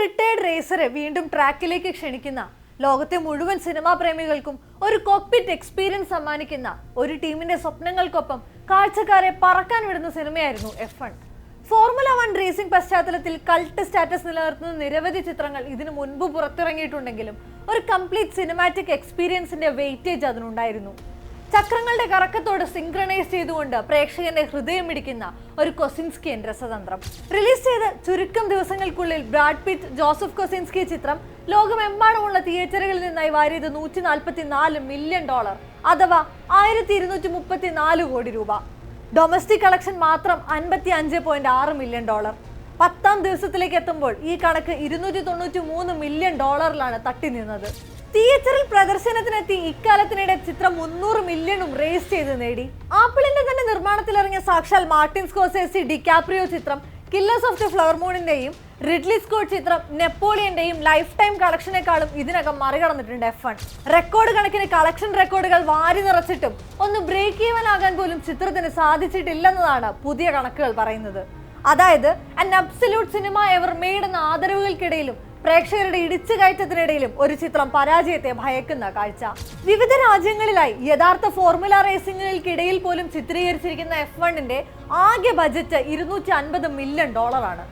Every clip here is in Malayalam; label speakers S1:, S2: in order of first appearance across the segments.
S1: റിട്ടയർഡ് റേസറെ വീണ്ടും ട്രാക്കിലേക്ക് ക്ഷണിക്കുന്ന ലോകത്തെ മുഴുവൻ സിനിമാ പ്രേമികൾക്കും ഒരു കോക്പിറ്റ് എക്സ്പീരിയൻസ് സമ്മാനിക്കുന്ന ഒരു ടീമിന്റെ സ്വപ്നങ്ങൾക്കൊപ്പം കാഴ്ചക്കാരെ പറക്കാൻ വിടുന്ന സിനിമയായിരുന്നു F one Formula one racing പശ്ചാത്തലത്തിൽ കൾട്ട് സ്റ്റാറ്റസ് നിലനിർത്തുന്ന നിരവധി ചിത്രങ്ങൾ ഇതിനു മുൻപ് പുറത്തിറങ്ങിയിട്ടുണ്ടെങ്കിലും ഒരു കംപ്ലീറ്റ് സിനിമാറ്റിക് എക്സ്പീരിയൻസിന്റെ വെയിറ്റേജ് അതിനുണ്ടായിരുന്നു. ചക്രങ്ങളുടെ കറക്കത്തോട് സിംഗ്രണൈസ് ചെയ്തുകൊണ്ട് പ്രേക്ഷകന്റെ ഹൃദയം ഇടിക്കുന്ന ഒരു കൊസിൻസ്കിയൻ രസതന്ത്രം. റിലീസ് ചെയ്ത് ചുരുക്കം ദിവസങ്ങൾക്കുള്ളിൽ ബ്രാഡ് പിറ്റ് ജോസഫ് കൊസിൻസ്കി ചിത്രം ലോകമെമ്പാടുമുള്ള തിയേറ്ററുകളിൽ നിന്നായി വാരിയത് നൂറ്റി നാൽപ്പത്തി നാല് മില്യൺ ഡോളർ അഥവാ ആയിരത്തി ഇരുന്നൂറ്റി മുപ്പത്തി നാല് കോടി രൂപ. ഡൊമസ്റ്റിക് കളക്ഷൻ മാത്രം അൻപത്തി അഞ്ച് പോയിന്റ് ആറ് മില്യൺ ഡോളർ പത്താം ദിവസത്തിലേക്ക് എത്തുമ്പോൾ ഈ കണക്ക് ഇരുന്നൂറ്റി തൊണ്ണൂറ്റി മൂന്ന് മില്യൺ ഡോളറിലാണ് തട്ടി നിന്നത്. തിയേറ്ററിൽ പ്രദർശനത്തിനെത്തി ഇക്കാലത്തിനിടെ ചിത്രം മുന്നൂറ് മില്യണും റേസ് ചെയ്ത് നേടി. ആപ്പിളിന്റെ തന്നെ നിർമ്മാണത്തിലിറങ്ങിയ സാക്ഷാൽ മാർട്ടിൻ സ്കോസേസി ഡിക്കാപ്രിയോ ചിത്രം കില്ലേഴ്സ് ഓഫ് ദി ഫ്ലവർ മൂണിന്റെയും റിഡ്ലി സ്കോട്ട് ചിത്രം നെപ്പോളിയന്റെയും ലൈഫ് ടൈം കളക്ഷനേക്കാളും ഇതിനകം മറികടന്നിട്ടുണ്ട് എഫ് വൺ റെക്കോർഡ് കണക്കിന് കളക്ഷൻ റെക്കോർഡുകൾ വാരി നിറച്ചിട്ടും ഒന്ന് ബ്രേക്ക് ഈവൻ ആകാൻ പോലും ചിത്രത്തിന് സാധിച്ചിട്ടില്ലെന്നതാണ് പുതിയ കണക്കുകൾ പറയുന്നത്. അതായത് അൻ അബ്സല്യൂട്ട് സിനിമ എവർ മെയ്ഡ് എന്ന ആദരവുകൾക്കിടയിലും പ്രേക്ഷകരുടെ ഇടിച്ചു കയറ്റത്തിനിടയിലും ഒരു ചിത്രം പരാജയത്തെ ഭയക്കുന്ന കാഴ്ച. വിവിധ രാജ്യങ്ങളിലായി യഥാർത്ഥ ഫോർമുല റേസിംഗുകൾക്കിടയിൽ പോലും ചിത്രീകരിച്ചിരിക്കുന്ന എഫ് വണ്ണിന്റെ ആകെ ബജറ്റ് ഇരുന്നൂറ്റി അൻപത് മില്യൺ ഡോളറാണ്.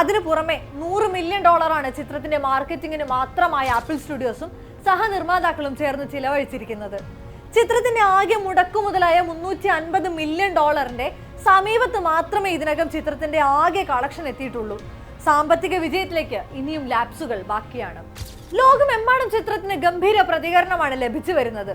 S1: അതിനു പുറമെ നൂറ് മില്യൺ ഡോളറാണ് ചിത്രത്തിന്റെ മാർക്കറ്റിംഗിന് മാത്രമായി ആപ്പിൾ സ്റ്റുഡിയോസും സഹനിർമ്മാതാക്കളും ചേർന്ന് ചിലവഴിച്ചിരിക്കുന്നത്. ചിത്രത്തിന്റെ ആകെ മുടക്കു മുതലായ മുന്നൂറ്റി അൻപത് മില്യൺ ഡോളറിന്റെ സമീപത്ത് മാത്രമേ ഇതിനകം ചിത്രത്തിന്റെ ആകെ കളക്ഷൻ എത്തിയിട്ടുള്ളൂ. സാമ്പത്തിക വിജയത്തിലേക്ക് ഇനിയും ലാപ്സുകൾ ബാക്കിയാണ്. ലോകമെമ്പാടും ചിത്രത്തിന് ഗംഭീര പ്രതികരണമാണ് ലഭിച്ചു വരുന്നത്.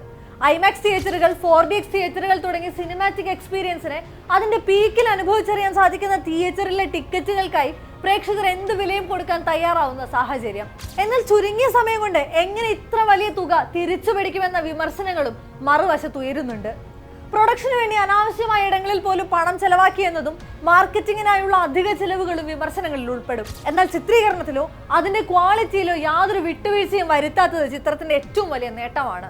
S1: ഐമാക്സ് തിയേറ്ററുകൾ ഫോർ ഡി എക്സ് തിയേറ്ററുകൾ തുടങ്ങിയ സിനിമാറ്റിക് എക്സ്പീരിയൻസിനെ അതിന്റെ പീക്കിൽ അനുഭവിച്ചറിയാൻ സാധിക്കുന്ന തിയേറ്ററിലെ ടിക്കറ്റുകൾക്കായി പ്രേക്ഷകർ എന്ത് വിലയും കൊടുക്കാൻ തയ്യാറാവുന്ന സാഹചര്യം. എന്നാൽ ചുരുങ്ങിയ സമയം കൊണ്ട് എങ്ങനെ ഇത്ര വലിയ തുക തിരിച്ചു പിടിക്കുമെന്ന വിമർശനങ്ങളും മറുവശത്ത് ഉയരുന്നുണ്ട്. പ്രൊഡക്ഷന് വേണ്ടി അനാവശ്യമായ ഇടങ്ങളിൽ പോലും പണം ചെലവാക്കിയെന്നതും മാർക്കറ്റിങ്ങിനായുള്ള അധിക ചെലവുകളും വിമർശനങ്ങളിൽ ഉൾപ്പെടും. എന്നാൽ ചിത്രീകരണത്തിലോ അതിന്റെ ക്വാളിറ്റിയിലോ യാതൊരു വിട്ടുവീഴ്ചയും വരുത്താത്തത് ചിത്രത്തിന്റെ ഏറ്റവും വലിയ നേട്ടമാണ്.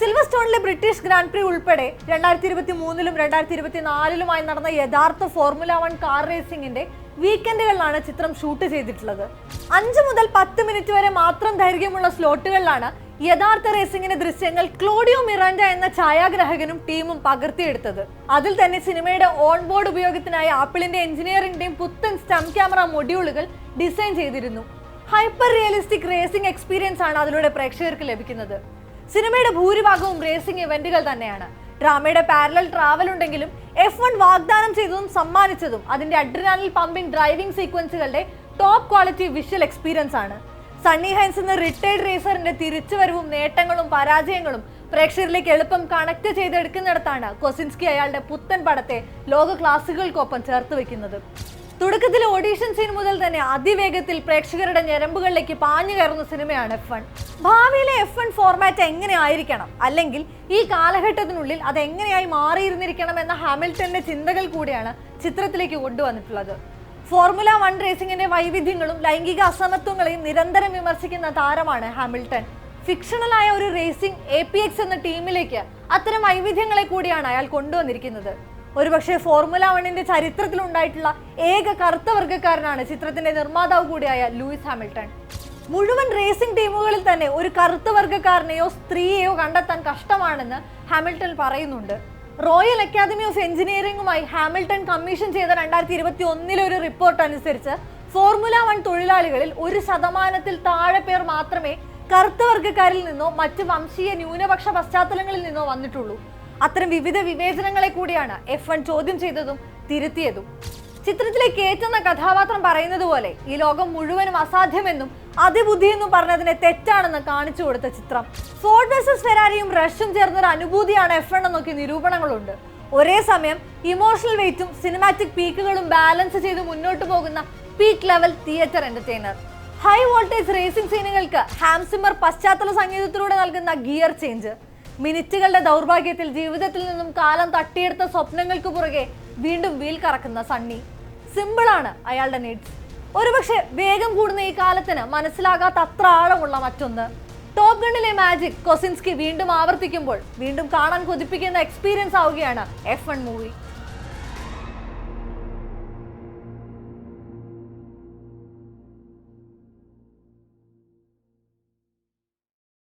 S1: സിൽവർ സ്റ്റോണിലെ ബ്രിട്ടീഷ് ഗ്രാൻഡ് പ്രി ഉൾപ്പെടെ രണ്ടായിരത്തി ഇരുപത്തി മൂന്നിലും രണ്ടായിരത്തി ഇരുപത്തി നാലിലുമായി നടന്ന യഥാർത്ഥ ഫോർമുല വൺ കാർ റേസിംഗിന്റെ വീക്കെൻഡുകളിലാണ് ചിത്രം ഷൂട്ട് ചെയ്തിട്ടുള്ളത്. അഞ്ച് മുതൽ പത്ത് മിനിറ്റ് വരെ മാത്രം ദൈർഘ്യമുള്ള സ്ലോട്ടുകളിലാണ് യഥാർത്ഥ റേസിംഗിന്റെ ദൃശ്യങ്ങൾ ക്ലോഡിയോ മിറാൻഡ എന്ന ഛായാഗ്രാഹകനും ടീമും പകർത്തിയെടുത്തത്. അതിൽ തന്നെ സിനിമയുടെ ഓൺ ബോർഡ് ഉപയോഗത്തിനായി ആപ്പിളിന്റെ എഞ്ചിനീയറിംഗിന്റെയും പുത്തൻ സ്റ്റം ക്യാമറ മൊഡ്യൂളുകൾ ഡിസൈൻ ചെയ്തിരുന്നു. ഹൈപ്പർ റിയലിസ്റ്റിക് റേസിംഗ് എക്സ്പീരിയൻസ് ആണ് അതിലൂടെ പ്രേക്ഷകർക്ക് ലഭിക്കുന്നത്. സിനിമയുടെ ഭൂരിഭാഗവും റേസിംഗ് ഇവന്റുകൾ തന്നെയാണ്. ഡ്രാമയുടെ പാരലൽ ട്രാവൽ ഉണ്ടെങ്കിലും എഫ് വൺ വാഗ്ദാനം ചെയ്തതും സമ്മാനിച്ചതും അതിന്റെ അഡ്രിനാലിൽ പമ്പിംഗ് ഡ്രൈവിംഗ് സീക്വൻസുകളുടെ ടോപ്പ് ക്വാളിറ്റി വിഷ്വൽ എക്സ്പീരിയൻസ് ആണ്. സണ്ണി ഹൈൻസ് എന്ന റിട്ടയർഡ് റേസറിന്റെ തിരിച്ചുവരവും നേട്ടങ്ങളും പരാജയങ്ങളും പ്രേക്ഷകരിലേക്ക് എളുപ്പം കണക്ട് ചെയ്തെടുക്കുന്നിടത്താണ് കൊസിൻസ്കി അയാളുടെ പുത്തൻ പടത്തെ ലോക ക്ലാസുകൾക്കൊപ്പം ചേർത്ത് വെക്കുന്നത്. തുടക്കത്തിൽ ഓഡീഷൻ സീൻ മുതൽ തന്നെ അതിവേഗത്തിൽ പ്രേക്ഷകരുടെ ഞരമ്പുകളിലേക്ക് പാഞ്ഞു കയറുന്ന സിനിമയാണ് എഫ് വൺ ഭാവിയിലെ എഫ് വൺ ഫോർമാറ്റ് എങ്ങനെ ആയിരിക്കണം? അല്ലെങ്കിൽ ഈ കാലഘട്ടത്തിനുള്ളിൽ അത് എങ്ങനെയായി മാറിയിരുന്നിരിക്കണം എന്ന ഹാമിൽട്ടന്റെ ചിന്തകൾ കൂടിയാണ് ചിത്രത്തിലേക്ക് കൊണ്ടുവന്നിട്ടുള്ളത്. ഫോർമുല വൺ റേസിംഗിന്റെ വൈവിധ്യങ്ങളും ലൈംഗിക അസമത്വങ്ങളെയും നിരന്തരം വിമർശിക്കുന്ന താരമാണ് ഹാമിൽട്ടൺ. ഫിക്ഷണലായ ഒരു റേസിംഗ് എ പി എക്സ് എന്ന ടീമിലേക്ക് അത്തരം വൈവിധ്യങ്ങളെ കൂടിയാണ് അയാൾ കൊണ്ടുവന്നിരിക്കുന്നത്. ഒരുപക്ഷെ ഫോർമുല വണ്ണിന്റെ ചരിത്രത്തിൽ ഉണ്ടായിട്ടുള്ള ഏക കറുത്ത വർഗക്കാരനാണ് ചിത്രത്തിന്റെ നിർമ്മാതാവ് കൂടിയായ ലൂയിസ് ഹാമിൽട്ടൺ. മുഴുവൻ റേസിംഗ് ടീമുകളിൽ തന്നെ ഒരു കറുത്ത വർഗക്കാരനെയോ സ്ത്രീയെയോ കണ്ടെത്താൻ കഷ്ടമാണെന്ന് ഹാമിൽട്ടൺ പറയുന്നുണ്ട്. റോയൽ അക്കാദമി ഓഫ് എഞ്ചിനീയറിംഗുമായി ഹാമിൽട്ടൺ കമ്മീഷൻ ചെയ്ത രണ്ടായിരത്തി ഇരുപത്തി ഒന്നിലെ ഒരു റിപ്പോർട്ട് അനുസരിച്ച് ഫോർമുല വൺ തൊഴിലാളികളിൽ ഒരു ശതമാനത്തിൽ താഴെ പേർ മാത്രമേ കറുത്ത വർഗക്കാരിൽ നിന്നോ മറ്റ് വംശീയ ന്യൂനപക്ഷ പശ്ചാത്തലങ്ങളിൽ നിന്നോ വന്നിട്ടുള്ളൂ. അത്തരം വിവിധ വിവേചനങ്ങളെ കൂടിയാണ് എഫ് വൺ ചോദ്യം ചെയ്തതും തിരുത്തിയതും. ചിത്രത്തിലേക്ക് ഏറ്റുന്ന കഥാപാത്രം പറയുന്നത് പോലെ ഈ ലോകം മുഴുവനും അസാധ്യമെന്നും അതിബുദ്ധി അതിബുദ്ധിയെന്നും പറഞ്ഞതിനെ തെറ്റാണെന്ന് കാണിച്ചു കൊടുത്ത ചിത്രം. ഫോർഡ് വേഴ്സസ് ഫെരാരിയും റഷും ചേർന്നൊരു അനുഭൂതിയാണ് എഫ് എണ് നോക്കി നിരൂപണങ്ങളുണ്ട്. ഒരേ സമയം ഇമോഷണൽ വെയിറ്റും സിനിമാറ്റിക് പീക്കുകളും ബാലൻസ് ചെയ്ത് മുന്നോട്ട് പോകുന്ന peak level theatre entertainer high voltage racing സീനുകൾക്ക് Hans Zimmer പശ്ചാത്തല സംഗീതത്തിലൂടെ നൽകുന്ന ഗിയർ ചേഞ്ച് മിനിറ്റുകളുടെ ദൗർഭാഗ്യത്തിൽ ജീവിതത്തിൽ നിന്നും കാലം തട്ടിയെടുത്ത സ്വപ്നങ്ങൾക്ക് പുറകെ വീണ്ടും വീൽ കറക്കുന്ന സണ്ണി സിമ്പിളാണ് അയാളുടെ നീഡ്സ് ഒരുപക്ഷെ വേഗം കൂടുന്ന ഈ കാലത്തിന് മനസ്സിലാകാത്ത അത്ര ആഴമുള്ള മറ്റൊന്ന്. ടോപ് ഗണ്ണിലെ മാജിക് കൊസിൻസ്കി വീണ്ടും ആവർത്തിക്കുമ്പോൾ വീണ്ടും കാണാൻ കൊതിപ്പിക്കുന്ന എക്സ്പീരിയൻസ് ആവുകയാണ് എഫ് വൺ മൂവി